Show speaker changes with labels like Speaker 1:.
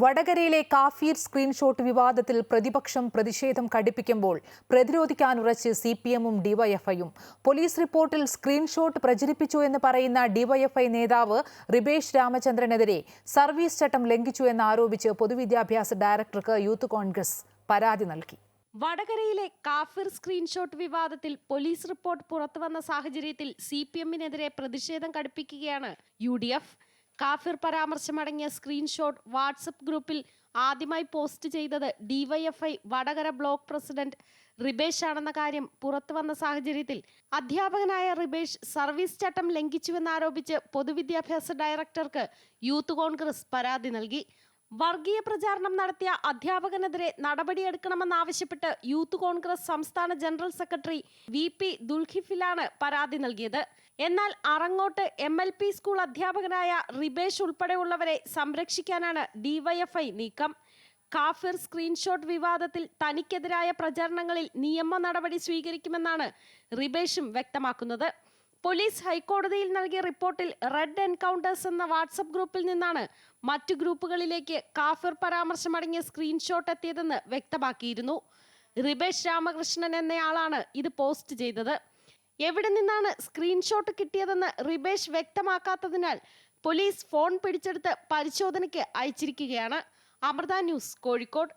Speaker 1: വടകരയിലെ കാഫീർ സ്ക്രീൻഷോട്ട് വിവാദത്തിൽ പ്രതിപക്ഷം പ്രതിഷേധം കടുപ്പിക്കുമ്പോൾ പ്രതിരോധിക്കാനുറച്ച് സി പി എമ്മും ഡിവൈഎഫ്ഐയും. പോലീസ് റിപ്പോർട്ടിൽ സ്ക്രീൻഷോട്ട് പ്രചരിപ്പിച്ചു എന്ന് പറയുന്ന ഡിവൈഎഫ്ഐ നേതാവ് റിബേഷ് രാമചന്ദ്രനെതിരെ സർവീസ് ചട്ടം ലംഘിച്ചു എന്നാരോപിച്ച് പൊതുവിദ്യാഭ്യാസ ഡയറക്ടർക്ക് യൂത്ത് കോൺഗ്രസ് പരാതി നൽകി.
Speaker 2: വടകരയിലെ കാഫിർ സ്ക്രീൻഷോട്ട് വിവാദത്തിൽ പോലീസ് റിപ്പോർട്ട് പുറത്തുവന്ന സാഹചര്യത്തിൽ സി പി എമ്മിനെതിരെ പ്രതിഷേധം കടുപ്പിക്കുകയാണ് യു ഡി എഫ്. കാഫിർ പരാമർശമടങ്ങിയ സ്ക്രീൻഷോട്ട് വാട്സപ്പ് ഗ്രൂപ്പിൽ ആദ്യമായി പോസ്റ്റ് ചെയ്തത് DYFI Vadakara block president Ribesh ആണെന്ന കാര്യം പുറത്തു വന്ന സാഹചര്യത്തിൽ അധ്യാപകനായ റിബേഷ് സർവീസ് ചട്ടം ലംഘിച്ചുവെന്നാരോപിച്ച് പൊതുവിദ്യാഭ്യാസ ഡയറക്ടർക്ക് യൂത്ത് കോൺഗ്രസ് പരാതി നൽകി. വർഗീയ പ്രചാരണം നടത്തിയ അധ്യാപകനെതിരെ നടപടിയെടുക്കണമെന്നാവശ്യപ്പെട്ട് യൂത്ത് കോൺഗ്രസ് സംസ്ഥാന ജനറൽ സെക്രട്ടറി വി പി ദുൽഖിഫിലാണ് പരാതി നൽകിയത്. എന്നാൽ Arangottu M L P school അധ്യാപകനായ റിബേഷ് ഉൾപ്പെടെയുള്ളവരെ സംരക്ഷിക്കാനാണ് ഡിവൈഎഫ്ഐ നീക്കം. കാഫിർ സ്ക്രീൻഷോട്ട് വിവാദത്തിൽ തനിക്കെതിരായ പ്രചരണങ്ങളിൽ നിയമ നടപടി സ്വീകരിക്കുമെന്നാണ് റിബേഷും വ്യക്തമാക്കുന്നത്. പോലീസ് ഹൈക്കോടതിയിൽ നൽകിയ റിപ്പോർട്ടിൽ റെഡ് എൻകൗണ്ടേഴ്സ് എന്ന വാട്സപ്പ് ഗ്രൂപ്പിൽ നിന്നാണ് മറ്റു ഗ്രൂപ്പുകളിലേക്ക് കാഫിർ പരാമർശമടങ്ങിയ സ്ക്രീൻഷോട്ട് എത്തിയതെന്ന് വ്യക്തമാക്കിയിരുന്നു. റിബേഷ് രാമകൃഷ്ണൻ എന്നയാളാണ് ഇത് പോസ്റ്റ് ചെയ്തത്. എവിടെ നിന്നാണ് സ്ക്രീൻഷോട്ട് കിട്ടിയതെന്ന് റിബേഷ് വ്യക്തമാക്കാത്തതിനാൽ പോലീസ് ഫോൺ പിടിച്ചെടുത്ത് പരിശോധനയ്ക്ക് അയച്ചിരിക്കുകയാണ്. അമൃത ന്യൂസ് കോഴിക്കോട്.